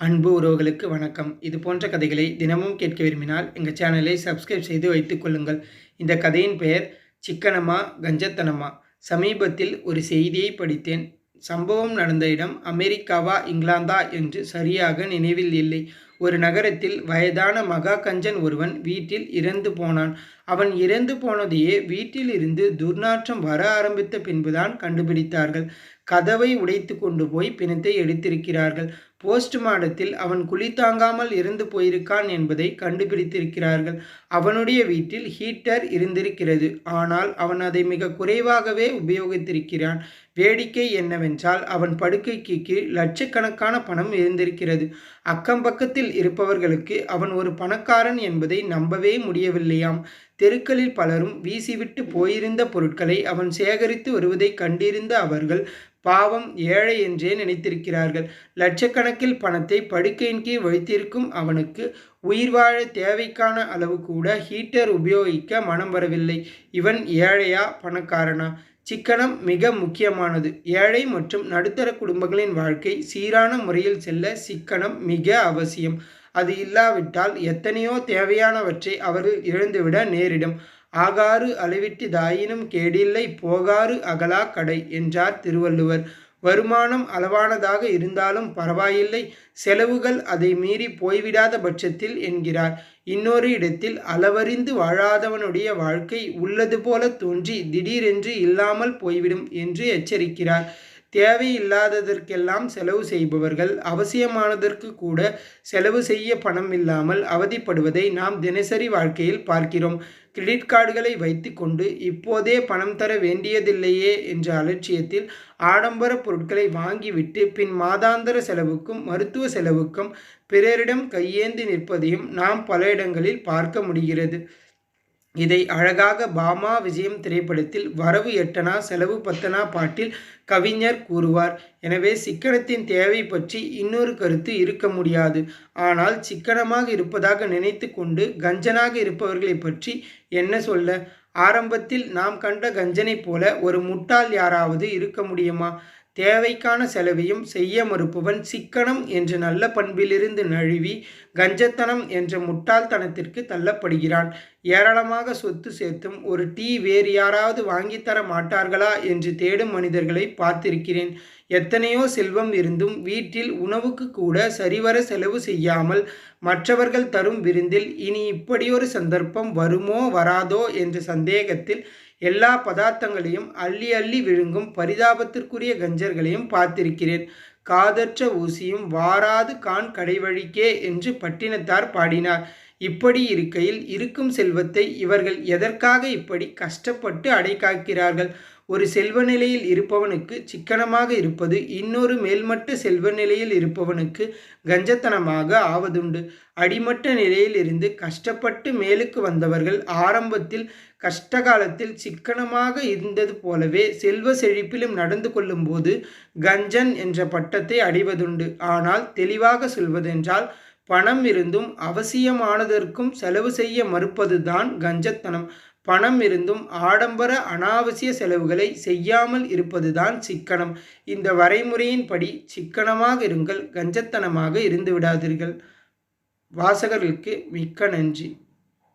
அன்பு உறவுகளுக்கு வணக்கம். இது போன்ற கதைகளை தினமும் கேட்க விரும்பினால் எங்கள் சேனலை சப்ஸ்கிரைப் செய்து வைத்துக் கொள்ளுங்கள். இந்த கதையின் பெயர் சிக்கனமா கஞ்சத்தனமா. சமீபத்தில் ஒரு செய்தியை படித்தேன். சம்பவம் நடந்த இடம் அமெரிக்காவா இங்கிலாந்தா என்று சரியாக நினைவில் இல்லை. ஒரு நகரத்தில் வயதான மகா கஞ்சன் ஒருவன் வீட்டில் இறந்து போனான். அவன் இறந்து போனதையே வீட்டில் இருந்து துர்நாற்றம் வர ஆரம்பித்த பின்புதான் கண்டுபிடித்தார்கள். கதவை உடைத்து கொண்டு போய் பிணத்தை எடுத்திருக்கிறார்கள். போஸ்ட் மாடத்தில் அவன் குழி தாங்காமல் இறந்து போயிருக்கான் என்பதை கண்டுபிடித்திருக்கிறார்கள். அவனுடைய வீட்டில் ஹீட்டர் இருந்திருக்கிறது. ஆனால் அவன் அதை மிக குறைவாகவே உபயோகித்திருக்கிறான். வேடிக்கை என்னவென்றால் அவன் படுக்கைக்கு கீழ் லட்சக்கணக்கான பணம் இருந்திருக்கிறது. அக்கம் பக்கத்தில் இருப்பவர்களுக்கு அவன் ஒரு பணக்காரன் என்பதை நம்பவே முடியவில்லையாம். தெருக்களில் பலரும் வீசிவிட்டு போயிருந்த பொருட்களை அவன் சேகரித்து வருவதை கண்டிருந்த அவர்கள் பாவம் ஏழை என்றே நினைத்திருக்கிறார்கள். லட்சக்கணக்கில் பணத்தை படுக்கையின் கீழ் வைத்திருக்கும் அவனுக்கு உயிர் வாழ தேவைக்கான அளவு கூட ஹீட்டர் உபயோகிக்க மனம் வரவில்லை. இவன் ஏழையா பணக்காரனா? சிக்கனம் மிக முக்கியமானது. ஏழை மற்றும் நடுத்தர குடும்பங்களின் வாழ்க்கை சீரான முறையில் செல்ல சிக்கனம் மிக அவசியம். அது இல்லாவிட்டால் எத்தனையோ தேவையானவற்றை அவர்கள் இழந்துவிட நேரிடும். ஆகாறு அளவிட்டு தாயினும் கேடில்லை போகாறு அகலா கடை என்றார் திருவள்ளுவர். வருமானம் அளவானதாக இருந்தாலும் பரவாயில்லை. செலவுகள் அதை மீறி போய்விடாத பட்சத்தில் என்கிறார். இன்னொரு இடத்தில் அளவறிந்து வாழாதவனுடைய வாழ்க்கை உள்ளது போல தோன்றி திடீரென்று இல்லாமல் போய்விடும் என்று எச்சரிக்கிறார். தேவையில்லாததற்கெல்லாம் செலவு செய்பவர்கள் அவசியமானதற்கு கூட செலவு செய்ய பணம் இல்லாமல் அவதிப்படுவதை நாம் தினசரி வாழ்க்கையில் பார்க்கிறோம். கிரெடிட் கார்டுகளை வைத்துக்கொண்டு இப்போதே பணம் தர வேண்டியதில்லையே என்ற அலட்சியத்தில் ஆடம்பர பொருட்களை வாங்கிவிட்டு பின் மாதாந்திர செலவுக்கும் மருத்துவ செலவுக்கும் பிறரிடம் கையேந்தி நிற்பதையும் நாம் பல இடங்களில் பார்க்க முடிகிறது. இதை அழகாக பாமா விஜயம் திரைப்படத்தில் வரவு எட்டனா செலவு பத்தனா பாட்டில் கவிஞர் கூறுவார். எனவே சிக்கனத்தின் தேவை பற்றி இன்னொரு கருத்து இருக்க முடியாது. ஆனால் சிக்கனமாக இருப்பதாக நினைத்து கொண்டு கஞ்சனாக இருப்பவர்களை பற்றி என்ன சொல்ல? ஆரம்பத்தில் நாம் கண்ட கஞ்சனைப் போல ஒரு முட்டாள் யாராவது இருக்க முடியுமா? தேவைக்கான செலவையும் செய்ய மறுப்பவன் சிக்கனம் என்ற நல்ல பண்பிலிருந்து நழுவி கஞ்சத்தனம் என்ற முட்டாள்தனத்திற்கு தள்ளப்படுகிறான். ஏராளமாக சொத்து சேர்த்தும் ஒரு டீ வேறு யாராவது வாங்கித்தர மாட்டார்களா என்று தேடும் மனிதர்களை பார்த்திருக்கிறேன். எத்தனையோ செல்வம் இருந்தும் வீட்டில் உணவுக்கு கூட சரிவர செலவு செய்யாமல் மற்றவர்கள் தரும் விருந்தில் இனி இப்படியொரு சந்தர்ப்பம் வருமோ வராதோ என்ற சந்தேகத்தில் எல்லா பதார்த்தங்களையும் அள்ளி அள்ளி விழுங்கும் பரிதாபத்திற்குரிய கஞ்சர்களையும் பார்த்திருக்கிறேன். காதற்ற ஊசியும் வாராது கான் கடைவழிக்கே என்று பட்டினத்தார் பாடினார். இப்படி இருக்கையில் இருக்கும் செல்வத்தை இவர்கள் எதற்காக இப்படி கஷ்டப்பட்டு அடைக்காக்கிறார்கள் ஒரு செல்வ நிலையில் இருப்பவனுக்கு சிக்கனமாக இருப்பது இன்னொரு மேல்மட்ட செல்வ நிலையில் இருப்பவனுக்கு கஞ்சத்தனமாக ஆவதுண்டு. அடிமட்ட நிலையில் இருந்து கஷ்டப்பட்டு மேலுக்கு வந்தவர்கள் ஆரம்பத்தில் கஷ்டகாலத்தில் சிக்கனமாக இருந்தது போலவே செல்வ செழிப்பிலும் நடந்து கொள்ளும்போது கஞ்சன் என்ற பட்டத்தை அடைவதுண்டு. ஆனால் தெளிவாக சொல்வதென்றால் பணம் இருந்தும் அவசியமானதற்கும் செலவு செய்ய மறுப்பதுதான் கஞ்சத்தனம். பணம் இருந்தும் ஆடம்பர அனாவசிய செலவுகளை செய்யாமல் இருப்பதுதான் சிக்கனம். இந்த வரைமுறையின்படி சிக்கனமாக இருங்கள் கஞ்சத்தனமாக இருந்து விடாதீர்கள் வாசகர்களுக்கு மிக்க நன்றி.